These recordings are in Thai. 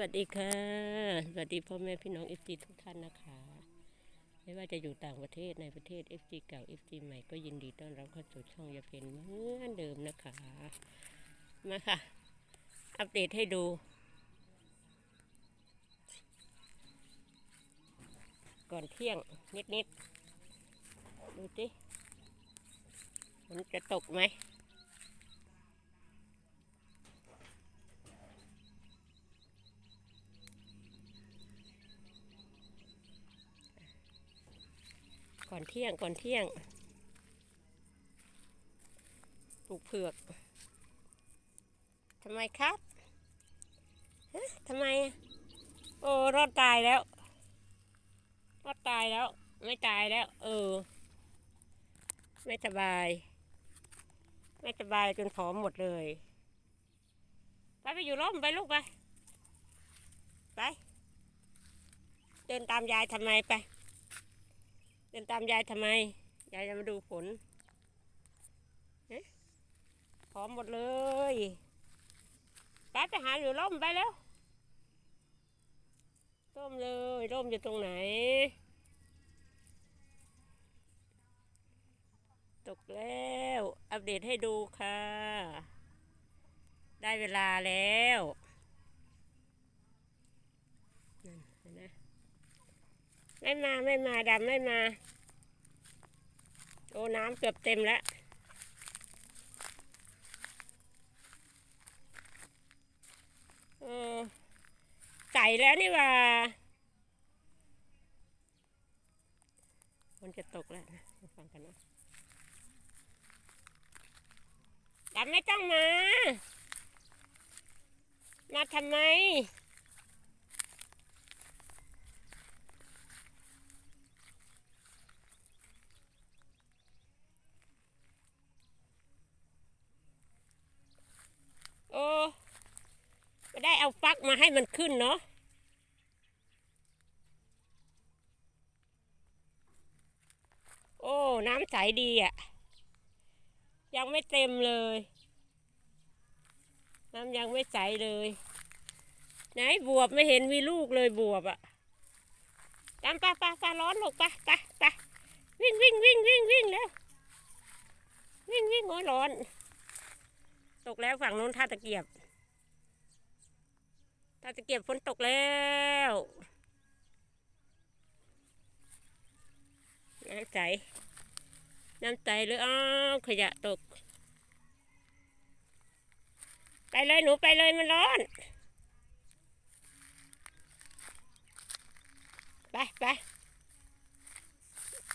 วัสดีค่ะ สวัสดีพ่อแม่พี่น้องเอฟซีทุกท่านนะคะ ไม่ว่าจะอยู่ต่างประเทศในประเทศ FG เก่า FG ใหม่ก็ยินดีต้อนรับเข้าสู่ช่องยาเพนเหมือนเดิมนะคะ มาค่ะ อัปเดตให้ดู ก่อนเที่ยงนิดๆ ดูสิมันจะตกไหม ก่อนเที่ยงก่อนเที่ยง ปลูกเผือกทำไมครับฮะทำไมอะโอ้รอดตายแล้ว รอดตายแล้ว ไม่ตายแล้ว เออ ไม่สบาย ไม่สบายจนผอมหมดเลยไปไปอยู่ร่มไปลูกไป ไป เดินตามยายทำไมไป ดินตามยายทำไม ยายจะมาดูฝนเอ๊ะพร้อมหมดเลยไปไปหาอยู่ร่มไปแล้วร่มเลยร่มอยู่ตรงไหน ตกแล้ว อัปเดตให้ดูค่ะ ได้เวลาแล้วนั่นเห็นไหม ไม่มาไม่มาดำไม่มาโอ้น้ำเกือบเต็มแล้วเออใส่แล้วนี่ว่ามันจะตกแล้วนะฟังกันนะดำไม่ต้องมา มาทำไม โอ้ไม่ได้เอาฟักมาให้มันขึ้นเนาะ โอ้ น้ำใสดีอะ่ะ ยังไม่เต็มเลย น้ำยังไม่ใสเลย ไหนบวบไม่เห็นมีลูกเลยบวบอะ่ะตามปะปะปะร้อนลูกปะปะปะวิ่งวิ่งวิ่งวิ่งวิ่งแล้ววิ่งวิ่งโอ้ยร้อน ตกแล้วฝั่งโน้นท่าตะเกียบท่าตะเกียบฝนตกแล้วน้ำใส น้ำใสหรืออ้าวขยะตก ไปเลยหนูไปเลยมันร้อน ไปไป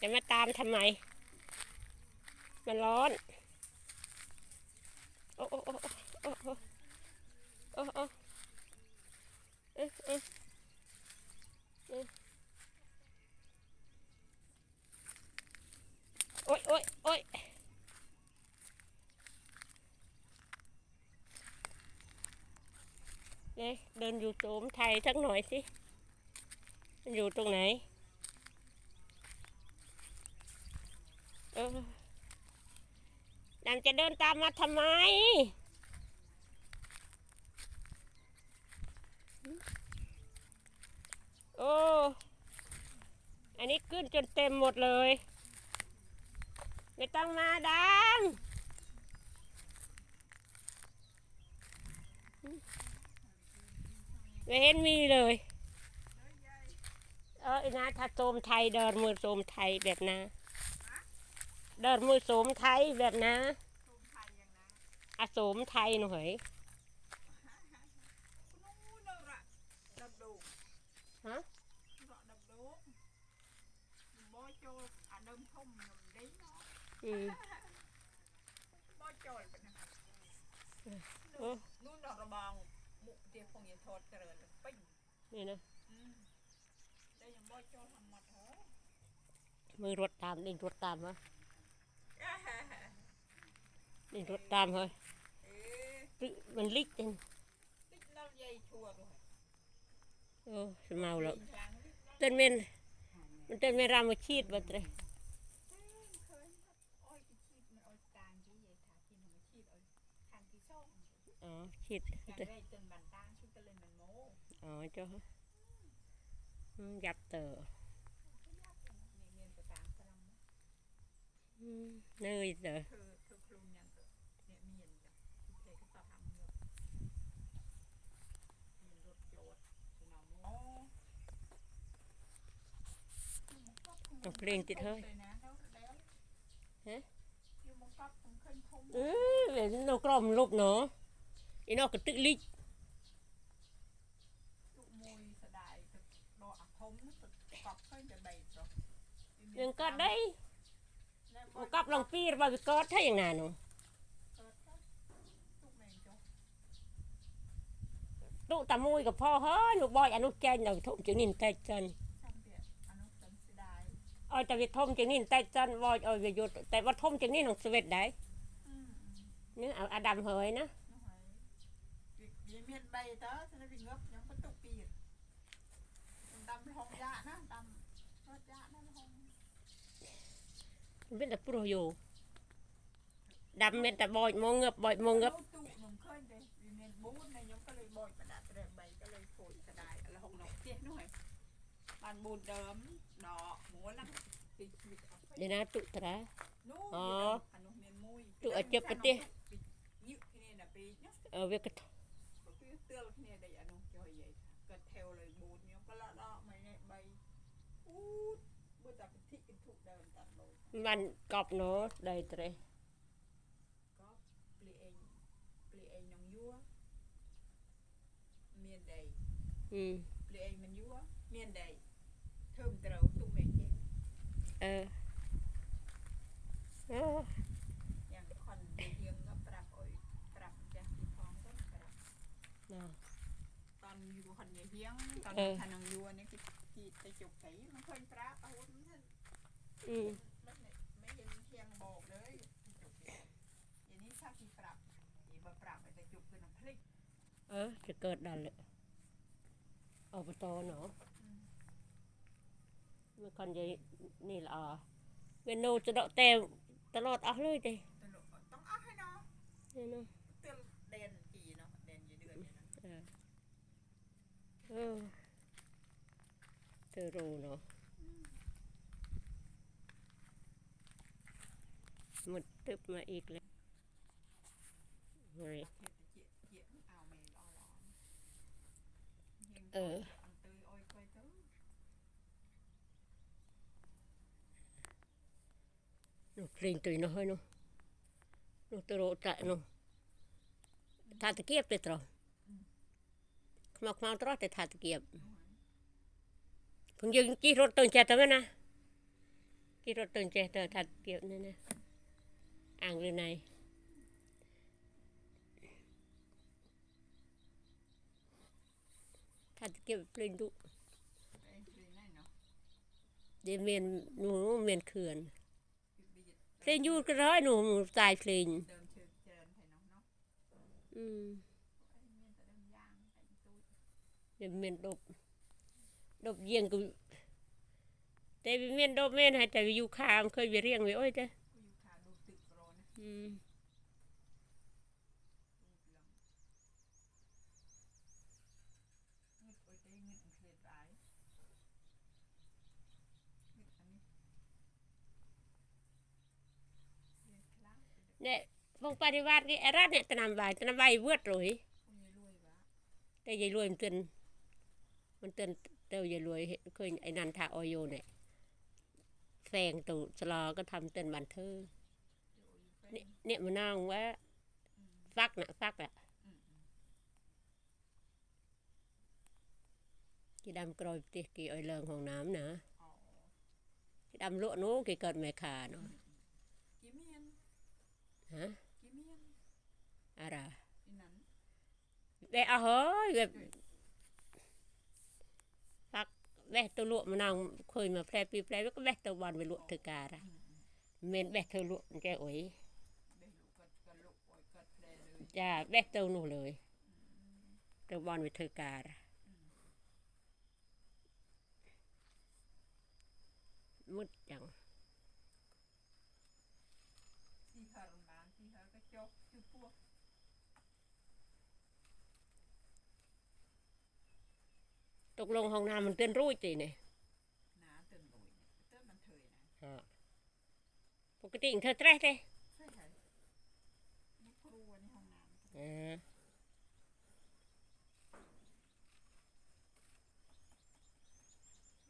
จะมาตามทำไม มันร้อน โอ้โอ้โอ้โอ้โอ้โอ้โอ้เออเออเอ โอ้ยโอ้ยโอ้ยเนยเดินอยู่โสมไทยสักหน่อยสิ มันอยู่ตรงไหน เออดำจะเดินตามมาทำไมโอ้ อันนี้ขึ้นจนเต็มหมดเลย ไม่ต้องมาดำไม่เห็นมีเลยเออไอ้นะถ้าโสมไทยเดินมือโสมไអឺមកចូលប៉ុណ្ណឹងអូនោះដល់របងមុខផ្ទះផងយាថតច្រើនពេញនេះណាតែខ្ញុំមកចូលហមាត់ហោមើលរត់តាមលេងរត់តាមហ៎លេងរត់តាមហើយមិនលិចទេលិចដល់យាយឈួរអូស្មៅលោកមិនមែនមិនមែនរាមជាតិបើត្រេះ ชีดอ้อยทางที่ช่องอ๋อชีดการได้จนบันตางชุดกันเลยมันโมอ๋อ cho Ừ, gặp tờ นี่เมียนประตามฝรั่ง Ừ, nơi tờ เธอเธอคลุมยังก็เนี่ยเมียนจ้ะที่เพก็ต้องทำเงือกเมียนรถโจดสนามโอ้ต้องเพลงติดเฮ้ยนะแล้วแล้วฮะอยู่มองปั๊บผมขึ้นทม ừ về nó crom lúc nó ý nó cái tức lịch ตุมวยสะดายตึกดอกอักทมนึกตึกกอบขึ้นจะใบจ้ะ nhưng có đây แล้ว một cặp lòng pi và cái có thấy อย่าง nào nó เกิดก็ตุกแมงจ้ะ tụ tà môi của พ่อเฮ้ยหนูบอ អីនោះក៏ទឹកលីកយើងកត់ដីមកកប់ឡងពីរបស់វាកត់ថាយ៉ាងណានោះទុកតែមួយក៏ផោហើយនោះបោចអានោះចែងដល់ធំជាងនេះបន្តិចសិនអត់តែវាធំជាងនេះបន្តិចសិនបោចឲ្យវាយត់តែបើធំជាងនេះនឹងស្វិតដែរនឹងអាដាំហើយណា วิวิเมียนใบเต้อฉันวิงบยังประตูปีดดำหองยะนะดำรถยะนั่นหอง biết là pro dù đâm bên ta bòi mô ngập bòi mô ngập เราตุหนุ่มเคยเลยวิเมียนบูนในยงก็เลยบ่อยประดับแต่ใบก็เลยโผล่สะดายอะไรหงนกเตี้ยหน่อยมันบูนเดิมด ល់គ្នាដូចអានោះចុះយាយថាគាត់ថេវលើ4ខ្ញុំក៏ឡាដល់មួយនេះ3អូបើតាពិធីគន្ធុដើមតាលោកមានកប់ណូដីត្រេះកប់ព្លីអេងព្លីអេងនឹងយួរមានដីហឹមព្លីអេងមិនយួរមានដីធ្វើមិនត្រូវទុំមែនទេអឺអូ ตอนอยู่คนเดียเพียงตอนทานังยัวเนี่ยคือกีดไปจบไปมันเคยประอาวุธนั่นอืม่ยไม่เห็นเพียงบอกเลยอย่างนี้ชาติปรับอีบปรับไปแตะจุกคือน้ำพริกเออจะเกิดดันเลยเอาไปตเนาะเมื่อคอนยายนี่ละอะเมนูจะดอะเต็มตลอดอะเลยเด้ต้องอะให้เนาะเเนาะ thorough nó một tấp mà ít lên rồi ờ នោះព្រេងទុយនោះហើយនោះនោះទៅរកតាក់នោះថាតាគៀបទៅត្រង់ วยเตย nó lên tùy nó hơi nó nó từ rộ chạy nó thà tự kiếp được rồi mà mà đó thì thà tự kiếp cũng như chỉ rốt tuần trẻ tới nè chỉ rốt tuần trẻ tới thà tự kiếp này nè ăn như này thà tự kiếp lên đủ ไอ้ปีนั่นเนาะ để miền nó miền khườn คือบีด lên du cái đó nó tài lên เดิมเชิญเจริญไทยน้องเนาะ ừ. ไอ้เมียนแต่เดิมย่างไอ้ตุ้ย để miền đột đột riêng của tại vì miền đột miền hay tại vì du kham khơi về riêng với ôi thế ผู้อยู่ขาดูตึกโรนะ ừ. ดูหลังเงึดโอ้ยเต้เงึดอันเครียดร้ายเงึดอันนี้เรียนคลาส nè phong parivat cái rát này ta làm bài ta làm bài vượt rồi ผู้ใหญ่รวยวะแต่ยายรวยมันเตือน มันเตือนเต้ายายรวยเคยไอ้นันทาออยโยเนี่ยแฟงตูสลอก็ทำเตือนบันเทอร์เดี๋ยวอยู่เป็นเนี่ยเนี่ยมันนั่งว่าฟักนะฟักอะกี่ดำกรอยติกี่ออยเลิงของน้ำนะอ๋อกี่ดำลวกโน้กี่เกิดแม่ขาเนาะกี่เมียนฮะกี่เมียนอะไรอีนั้นแม่เอาเฮ้ยแบบฟักแม่ตัวลวกมันนั่งเคยมาแพร่ปีแพร่แล้วก็แม่ตัวบ បេះទៅលក់ម្ដងឃើញមកផ្លែពីរផ្លែវាក៏បេះទៅបនវាលក់ធ្វើការមិនបេះទៅលក់អញ្ចេះអុយចាបេះទៅនោះលើយទៅបនវាធ្វើការមុតចឹង กลงห้องน้ำมันเตือนรุ่ยตีเนี่ยหนาเตือนโดยเนี่ยเตือนมันเถยนะฮะปกติเธอแตรเต้ใช่ใช่นี่ครัวในห้องน้ำเออ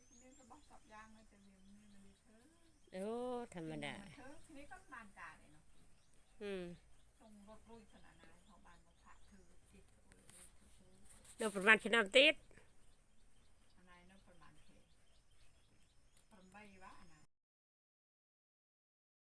ทีนี้ก็บอกสับยางเลยจะเรียนนี่มันดีเถอะโอ้ธรรมดาเถอะทีนี้ก็บานกาเลยเนาะอืมตรงรถรุ่ยขนาดนั้นเขาบานมาผักเธอติดเถอะเลยเถอะเดี๋ยวประมาณขนาดติด